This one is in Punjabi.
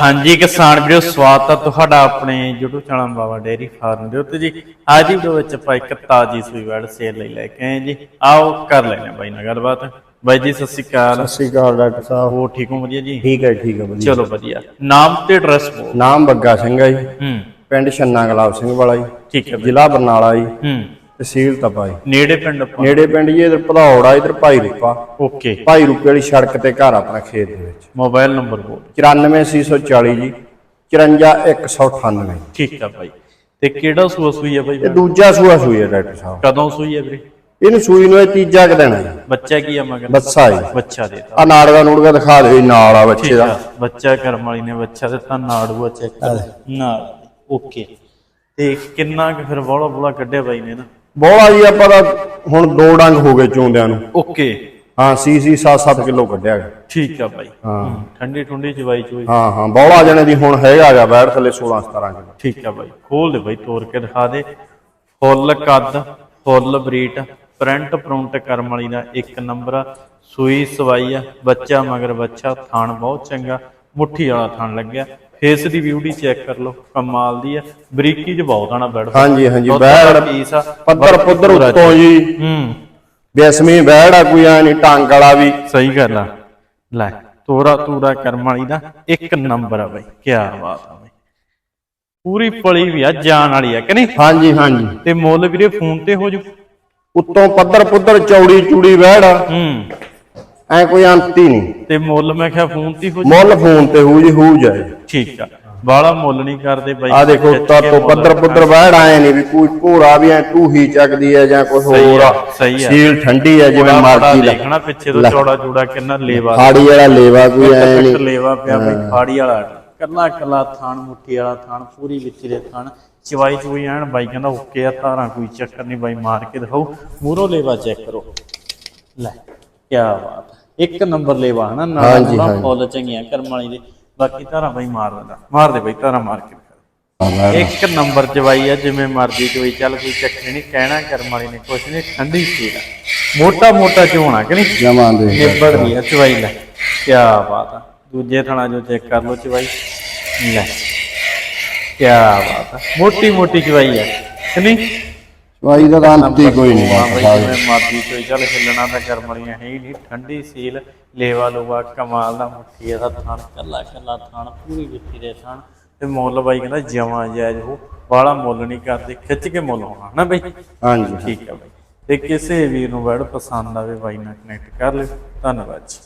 ਹਾਂਜੀ ਕਿਸਾਨ ਵੀਰੋ ਸਵਾਗਤ ਹੈ ਤੁਹਾਡਾ ਆਪਣੇ YouTube channel Baba dairy farm ਦੇ ਉੱਤੇ ਜੀ। ਅੱਜ ਦੀ ਵੀਡੀਓ ਵਿੱਚ ਆਪਾਂ ਇੱਕ ਤਾਜੀ ਸੂਈ ਵੜ ਸੇਲ ਲਈ ਲੈ ਕੇ ਆਏ ਜੀ। ਆਓ ਕਰ ਲੈਣੇ ਆ ਬਾਈ ਨਾਲ ਗੱਲਬਾਤ। ਬਾਈ ਜੀ ਸਤਿ ਸ਼੍ਰੀ ਅਕਾਲ। ਸਤਿ ਸ਼੍ਰੀ ਅਕਾਲ ਡਾਕਟਰ ਸਾਹਿਬ। ਹੋ ਠੀਕ ਹੋ ਵਧੀਆ ਜੀ? ਠੀਕ ਹੈ ਠੀਕ ਹੈ ਵਧੀਆ। ਚਲੋ ਵਧੀਆ। ਨਾਮ ਤੇ ਐਡਰੈਸ ਬੋਲ ਨਾਮ ਬੱਗਾ ਸਿੰਘ ਹੈ ਜੀ। ਹੂੰ। ਪਿੰਡ ਛੰਨਾ ਗੁਲਾਬ ਸਿੰਘ ਵਾਲਾ ਜੀ। ਠੀਕ ਹੈ ਬਾਈ। ਜ਼ਿਲ੍ਹਾ ਬਰਨਾਲਾ ਜੀ। ਹੂੰ। ਤਹਿਸੀਲ ਜੀ ਨੇੜੇ ਪਿੰਡ ਆਪਾਂ? ਨੇੜੇ ਪਿੰਡ ਜੀ ਇਧਰ ਭਦੌੜ ਆ ਇਧਰ ਭਾਈ ਰੂਪਾ। ਓਕੇ। ਭਾਈ ਰੂਪੇ ਵਾਲੀ ਸੜਕ ਤੇ ਘਰ ਆਪਣਾ ਖੇਤ ਦੇ ਵਿੱਚ। ਮੋਬਾਈਲ ਨੰਬਰ ਬੋਲ। 94640 ਜੀ। 54198 ਠੀਕ ਹੈ ਬਾਈ ਤੇ ਕਿਹੜਾ ਸੂਆ ਸੂਈ ਹੈ ਬਾਈ ਇਹ ਦੂਜਾ ਸੂਆ ਸੂਈ ਹੈ ਡਾਕਟਰ ਸਾਹਿਬ। ਕਦੋਂ ਸੂਈ ਹੈ ਵੀਰੇ? ਇਹਨੂੰ ਸੂਈ ਨੂੰ ਇਹ ਤੀਜਾ ਕ ਦੇਣਾ ਜੀ। ਬੱਚਾ ਕੀ ਆ ਮਗਰ? ਬੱਸਾ ਜੀ। ਬੱਚਾ ਦੇਤਾ। ਆ ਨਾੜਗਾ ਨੂੜਗਾ ਦਿਖਾ ਦਿਓ ਨਾਲ ਆ ਬੱਚੇ ਦਾ। ਆ। ਬੱਚਾ ਕਰਮ ਵਾਲੀ ਨੇ ਬੱਚਾ ਦਿੱਤਾ ਨਾੜੂਆ ਚੈੱਕ ਕਰ। ਨਾਲ। ਓਕੇ। ਤੇ ਕਿੰਨਾ ਕੁ ਫਿਰ ਬੋਲਾ ਬੋਲਾ ਕੱਢਿਆ ਬਾਈ ਨੇ ਨਾ? ਬੋਲਾ ਜੀ ਆਪਾਂ ਦਾ ਹੁਣ ਦੋ ਡੰਗ ਹੋ ਗਏ ਚੋਂਦਿਆਂ ਨੂੰ। ਓਕੇ। ਹਾਂ ਸੀ ਸੀ 7-7 ਕਿਲੋ ਕੱਢਿਆ ਗਿਆ। ਠੀਕ ਆ ਬਾਈ। ਹਾਂ। ਠੰਡੀ ਠੰਡੀ ਚਵਾਈ ਚੋਈ। ਹਾਂ ਹਾਂ ਬੌਲਾ ਜਣੇ ਦੀ ਹੁਣ ਹੈਗਾ ਗਾ ਬੈਠ ਥੱਲੇ 16 17 ਕਿਲੋ। ਠੀਕ ਆ ਬਾਈ ਖੋਲ ਦੇ ਬਾਈ ਤੋੜ ਕੇ ਦਿਖਾ ਦੇ। ਫੁੱਲ ਕੱਦ ਫੁੱਲ ਬਰੀਟ ਪ੍ਰਿੰਟ ਪ੍ਰਿੰਟ ਕਰਮ ਵਾਲੀ ਦਾ ਇੱਕ ਨੰਬਰ ਆ। ਸੂਈ ਸਵਾਈ ਆ ਬੱਚਾ ਮਗਰ ਬੱਚਾ ਥਣ ਬਹੁਤ ਚੰਗਾ ਮੁੱਠੀ ਵਾਲਾ ਥਣ ਲੱਗਿਆ। ਫੇਸ ਦੀ ਬਿਊਟੀ ਚੈੱਕ ਕਰ ਲਓ ਕਮਾਲ ਦੀ ਆ। ਬਰੀਕੀ ਚ ਬਹੁਤ ਆਣਾ ਬੈਠ ਹਾਂਜੀ ਹਾਂਜੀ ਦਾ ਪੀਸ ਆ। ਪੱਧਰ ਪੁੱਧਰ ਉੱਤੋਂ ਜੀ। ਹੂੰ। ਬਿਸਮੀ ਬੈੜ ਆ ਕੋਈ ਐ ਨਹੀਂ ਟਾਂਗ ਵਾਲਾ ਵੀ। ਸਹੀ ਗੱਲ ਆ। ਲੈ ਤੋਰਾ ਤੂਰਾ ਕਰਮ ਵਾਲੀ ਦਾ ਇੱਕ ਨੰਬਰ ਆ ਬਾਈ ਕੀ ਬਾਤ ਆ ਬਾਈ। ਪੂਰੀ ਪਲੀ ਵੀ ਆ ਜਾਨ ਵਾਲੀ ਆ ਕਿ ਨਹੀਂ? ਹਾਂਜੀ ਹਾਂਜੀ। ਤੇ ਮੁੱਲ ਵੀਰੇ ਫੋਨ ਤੇ ਹੋ ਜੂ। ਉੱਤੋਂ ਪੱਧਰ ਪੁੱਧਰ ਚੌੜੀ ਚੂੜੀ ਬੈੜ ਹੂੰ। ਐ ਕੋਈ ਅੰਤ ਹੀ ਨਹੀਂ। ਤੇ ਮੁੱਲ ਮੈਂ ਕਿਹਾ ਫੋਨ ਤੇ ਹੀ ਮੁੱਲ ਫੋਨ ਤੇ ਹੂ ਜੀ ਹੂ ਜਾਏ। ਠੀਕ ਆ। ਬਾਲਾ ਮੁੱਲ ਨਹੀਂ ਕਰਦੇ ਬਾਈ। ਆ ਦੇਖੋ ਉੱਤੋਂ ਤੋਂ ਪੱਧਰ ਪੁੱਧਰ ਬੈੜ ਆਏ ਨਹੀਂ ਵੀ ਕੋਈ ਭੋਰਾ ਵੀ ਐ ਟੂਹੀ ਚੱਕਦੀ ਐ ਜਾਂ ਕੁਝ ਹੋਰ ਆ, ਆ ਸਹੀ ਆ। ਸੀਲ ਠੰਡੀ ਐ ਜਿਵੇਂ ਮਰਜ਼ੀ ਦੇਖਣਾ ਪਿੱਛੇ ਤੋਂ ਚੌੜਾ ਚੂੜਾ ਕਿੰਨਾ ਲੇਵਾ। ਹਾੜੀ ਵਾਲਾ ਲੇਵਾ ਕੋਈ ਐ ਨਹੀਂ। ਲੇਵਾ ਪਿਆ ਬਈ ਫਾੜੀ ਵਾਲਾ। ਕੱਲਾ ਕੱਲਾ ਥਾਣ ਮੁੱਠੀ ਵਾਲਾ ਥਾਣ ਪੂਰੀ ਵਿੱਚ ਦੇ ਥਾਣ। ਚਵਾਈ ਚੂਈ ਐਨ ਬਾਈ ਕਹਿੰਦਾ ਓਕੇ ਆ ਧਾਰਾਂ ਕੋਈ ਚੱਕਰ ਨਹੀਂ ਬਾਈ ਮਾਰ ਕੇ ਦਿਖਾਓ। ਮੂਰੋ ਲੇਵਾ ਚੈੱਕ ਕਰੋ। ਲੈ ਕੀ ਬਾਤ। ਇੱਕ ਨੰਬਰ ਲੇਵਾ ਹਨਾ? ਨਾਲ ਹਾਂਜੀ। ਫੁੱਲ ਚੰਗੀਆਂ ਕਰਮ ਵਾਲੀ ਦੇ। ਬਾਕੀ ਧਾਰਾਂ ਬਾਈ ਮਾਰ ਦਿੰਦਾ। ਮਾਰ ਦੇ ਬਾਈ ਧਾਰਾਂ ਮਾਰ ਕੇ। ਇੱਕ ਨੰਬਰ ਚਵਾਈ ਆ ਜਿਵੇਂ ਮਰਜ਼ੀ ਚੋਈ ਚੱਲ ਕੋਈ ਚੱਕਰ ਨਹੀਂ ਕਹਿਣਾ ਕਰਮ ਵਾਲੀ ਨੇ ਕੁਛ ਨਹੀਂ ਠੰਡੀ ਸੀ ਮੋਟਾ ਮੋਟਾ ਚੋਣਾ ਕਿ ਨਹੀਂ? ਜਮਾਂ ਦੇ। ਨਿਬੜ ਗਈ ਆ ਚਵਾਈ ਲੈ। ਕੀ ਬਾਤ ਆ। ਦੂਜੇ ਥਣਾ ਜੋ ਚੈੱਕ ਕਰ ਲੋ ਚਵਾਈ। ਲੈ। ਕੀ ਬਾਤ ਆ। ਮੋਟੀ ਮੋਟੀ ਚਵਾਈ ਆ ਕਿ ਨਹੀਂ? ਵਾਈ ਦਾ ਤਾਂ ਅੰਤ ਹੀ ਕੋਈ ਨਹੀਂ। ਹਾਂ ਬਈ ਜਿਵੇਂ ਮਰਜ਼ੀ ਕੋਈ ਚੱਲ ਹਿੱਲਣਾ ਤਾਂ ਕਰਮ ਵਾਲੀਆਂ ਹੈ ਹੀ ਨਹੀਂ ਠੰਡੀ ਸੀਲ ਲੇਵਾ ਲੂਵਾ ਕਮਾਲ ਦਾ ਮੁੱਠੀ ਦਾ ਥਣ ਕੱਲਾ ਕੱਲਾ ਥਣ ਪੂਰੀ ਵਿੱਤੀ ਦੇ ਥਣ ਤੇ ਮੁੱਲ ਬਾਈ ਕਹਿੰਦਾ ਜਮਾ ਜਾਇਜ਼ ਉਹ ਬਾਹਲਾ ਮੁੱਲ ਨਹੀਂ ਕਰਦੇ ਖਿੱਚ ਕੇ ਮੁੱਲ ਹੋਣਾ ਨਾ ਬਈ? ਹਾਂਜੀ। ਠੀਕ ਆ ਬਾਈ। ਤੇ ਕਿਸੇ ਵੀਰ ਨੂੰ ਵੜ ਪਸੰਦ ਆਵੇ ਬਾਈ ਨਾਲ ਕਨੈਕਟ ਕਰ ਲਿਓ। ਧੰਨਵਾਦ ਜੀ।